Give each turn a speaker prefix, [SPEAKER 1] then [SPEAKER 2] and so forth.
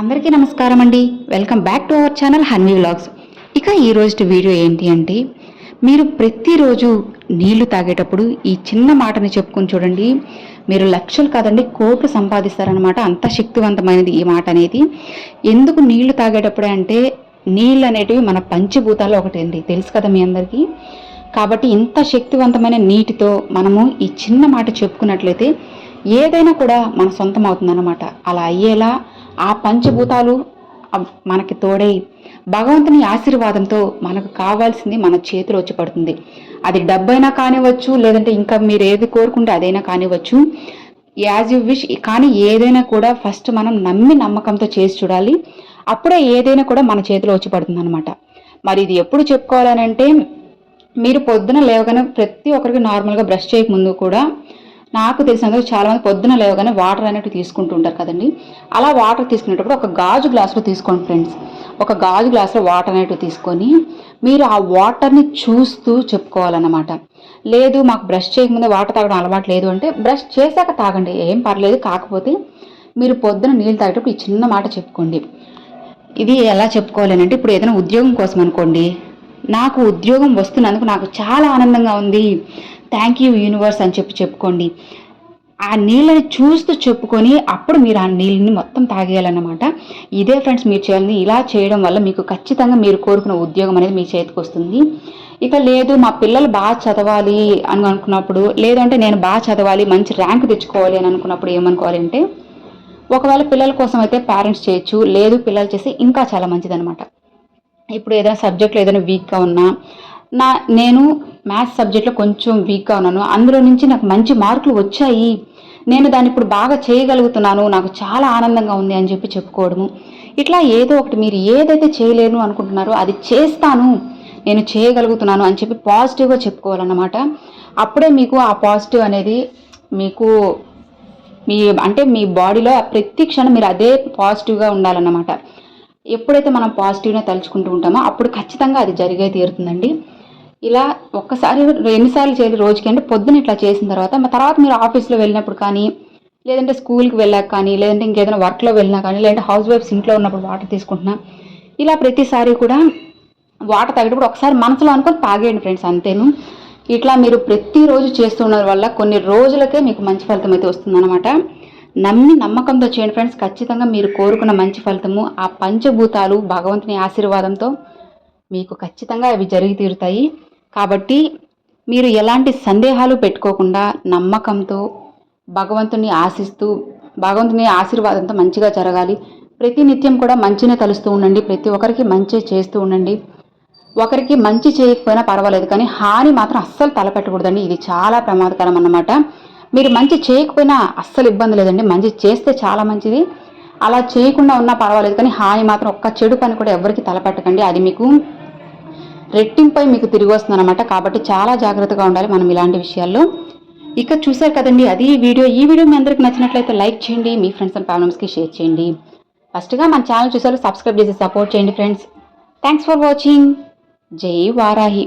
[SPEAKER 1] అందరికీ నమస్కారం అండి. Welcome back to our channel Hanvi vlogs ఇక ఈరోజు వీడియో ఏంటి అంటే మీరు ప్రతిరోజు నీళ్ళు తాగేటప్పుడు ఈ చిన్న మాటని చెప్పుకొని చూడండి. మీరు లక్షలు కాదండి కోట్లు సంపాదిస్తారనమాట అంత శక్తివంతమైనది ఈ మాట అనేది. ఎందుకు నీళ్ళు తాగేటప్పుడే అంటే నీళ్ళు అనేటివి మన పంచభూతాల్లో ఒకటి అండి. తెలుసు కదా మీ అందరికీ? కాబట్టి ఇంత శక్తివంతమైన నీటితో మనము ఈ చిన్న మాట చెప్పుకున్నట్లయితే ఏదైనా కూడా మన సొంతం అవుతుందన్నమాట. అలా అయ్యేలా ఆ పంచభూతాలు మనకి తోడై భగవంతుని ఆశీర్వాదంతో మనకు కావాల్సింది మన చేతిలో వచ్చి పడుతుంది. అది డబ్బైనా కానివ్వచ్చు లేదంటే ఇంకా మీరు ఏది కోరుకుంటే అదైనా కానివ్వచ్చు. యాజ్ యు విష్ కానీ ఏదైనా కూడా ఫస్ట్ మనం నమ్మి నమ్మకంతో చేసి చూడాలి. అప్పుడే ఏదైనా కూడా మన చేతిలో వచ్చి పడుతుంది అనమాట మరి ఇది ఎప్పుడు చెప్పుకోవాలనంటే మీరు పొద్దున లేవగానే ప్రతి ఒక్కరికి నార్మల్గా బ్రష్ చేయక ముందు కూడా నాకు తెలిసినందుకు చాలా మంది పొద్దున లేవగానే వాటర్ అనేవి తీసుకుంటూ ఉంటారు కదండి. అలా వాటర్ తీసుకునేటప్పుడు ఒక గాజు గ్లాసులో తీసుకోండి ఫ్రెండ్స్ ఒక గాజు గ్లాసులో వాటర్ అనేటివి తీసుకొని మీరు ఆ వాటర్ని చూస్తూ చెప్పుకోవాలన్నమాట. లేదు మాకు బ్రష్ చేయకముందే వాటర్ తాగడం అలవాటు లేదు అంటే బ్రష్ చేశాక తాగండి. ఏం పర్లేదు కాకపోతే మీరు పొద్దున నీళ్ళు తాగేటప్పుడు ఈ చిన్న మాట చెప్పుకోండి. ఇది ఎలా చెప్పుకోవాలంటే ఇప్పుడు ఏదైనా ఉద్యోగం కోసం అనుకోండి. నాకు ఉద్యోగం వస్తున్నందుకు నాకు చాలా ఆనందంగా ఉంది. థ్యాంక్ యూ యూనివర్స్ అని చెప్పి చెప్పుకోండి. ఆ నీళ్ళని చూస్తూ చెప్పుకొని అప్పుడు మీరు ఆ నీళ్ళని మొత్తం తాగేయాలన్నమాట. ఇదే ఫ్రెండ్స్ మీరు చేయాలి ఇలా చేయడం వల్ల మీకు ఖచ్చితంగా మీరు కోరుకున్న ఉద్యోగం అనేది మీ చేతికి వస్తుంది. ఇక లేదు మా పిల్లలు బాగా చదవాలి అని అనుకున్నప్పుడు లేదంటే నేను బాగా చదవాలి మంచి ర్యాంక్ తెచ్చుకోవాలి అని అనుకున్నప్పుడు ఏమనుకోవాలి అంటే ఒకవేళ పిల్లల కోసం అయితే పేరెంట్స్ చేయొచ్చు లేదు పిల్లలు చేస్తే ఇంకా చాలా మంచిదనమాట ఇప్పుడు ఏదైనా సబ్జెక్ట్లో ఏదైనా వీక్గా ఉన్నా నా నేను మ్యాథ్స్ సబ్జెక్ట్లో కొంచెం వీక్గా ఉన్నాను. అందులో నుంచి నాకు మంచి మార్కులు వచ్చాయి. నేను దాన్ని ఇప్పుడు బాగా చేయగలుగుతున్నాను. నాకు చాలా ఆనందంగా ఉంది అని చెప్పి చెప్పుకోవడము. ఇట్లా ఏదో ఒకటి మీరు ఏదైతే చేయలేను అనుకుంటున్నారో అది చేస్తాను. నేను చేయగలుగుతున్నాను అని చెప్పి పాజిటివ్గా చెప్పుకోవాలన్నమాట. అప్పుడే మీకు ఆ పాజిటివ్ అనేది మీకు మీ అంటే మీ బాడీలో ప్రతి క్షణం మీరు అదే పాజిటివ్గా ఉండాలన్నమాట. ఎప్పుడైతే మనం పాజిటివ్నే తలుచుకుంటూ ఉంటామో అప్పుడు ఖచ్చితంగా అది జరిగే తీరుతుందండి. ఇలా ఒక్కసారి ఎన్నిసార్లు చేయాలి రోజుకి? అంటే పొద్దున ఇట్లా చేసిన తర్వాత తర్వాత మీరు ఆఫీస్లో వెళ్ళినప్పుడు కానీ లేదంటే స్కూల్కి వెళ్ళాక కానీ లేదంటే ఇంకేదైనా వర్క్లో వెళ్ళినా కానీ లేదంటే హౌస్ వైఫ్స్ ఇంట్లో ఉన్నప్పుడు వాటర్ తీసుకుంటున్నా ఇలా ప్రతిసారి కూడా వాటర్ తాగేటప్పుడు ఒకసారి మనసులో అనుకొని తాగేయండి ఫ్రెండ్స్ అంతేను. ఇట్లా మీరు ప్రతిరోజు చేస్తున్న వల్ల కొన్ని రోజులకే మీకు మంచి ఫలితం అయితే వస్తుందన్నమాట. నమ్మి నమ్మకంతో చేయండి ఫ్రెండ్స్ ఖచ్చితంగా మీరు కోరుకున్న మంచి ఫలితము ఆ పంచభూతాలు భగవంతుని ఆశీర్వాదంతో మీకు ఖచ్చితంగా అవి జరిగి తీరుతాయి. కాబట్టి మీరు ఎలాంటి సందేహాలు పెట్టుకోకుండా నమ్మకంతో భగవంతుని ఆశిస్తూ భగవంతుని ఆశీర్వాదంతో మంచిగా జరగాలి. ప్రతి నిత్యం కూడా మంచినే తలుస్తూ ఉండండి. ప్రతి ఒక్కరికి మంచి చేస్తూ ఉండండి. ఒకరికి మంచి చేయకపోయినా పర్వాలేదు. కానీ హాని మాత్రం అస్సలు తలపెట్టకూడదండి. ఇది చాలా ప్రమాదకరం అన్నమాట. మీరు మంచి చేయకపోయినా అస్సలు ఇబ్బంది లేదండి. మంచి చేస్తే చాలా మంచిది. అలా చేయకుండా ఉన్నా పర్వాలేదు. కానీ హాని మాత్రం ఒక్క చెడు పని కూడా ఎవరికి తలపెట్టకండి. అది మీకు రెట్టింపై మీకు తిరిగి వస్తుందన్నమాట. కాబట్టి చాలా జాగ్రత్తగా ఉండాలి మనం ఇలాంటి విషయాల్లో. ఇక చూశారు కదండి అది వీడియో. ఈ వీడియో మీ అందరికి నచ్చినట్లయితే లైక్ చేయండి మీ ఫ్రెండ్స్ అండ్ ఫ్యామిలీస్కి షేర్ చేయండి. ఫస్ట్గా మన ఛానల్ చూసారు సబ్స్క్రైబ్ చేసి సపోర్ట్ చేయండి ఫ్రెండ్స్. Thanks for watching. జై వారాహి.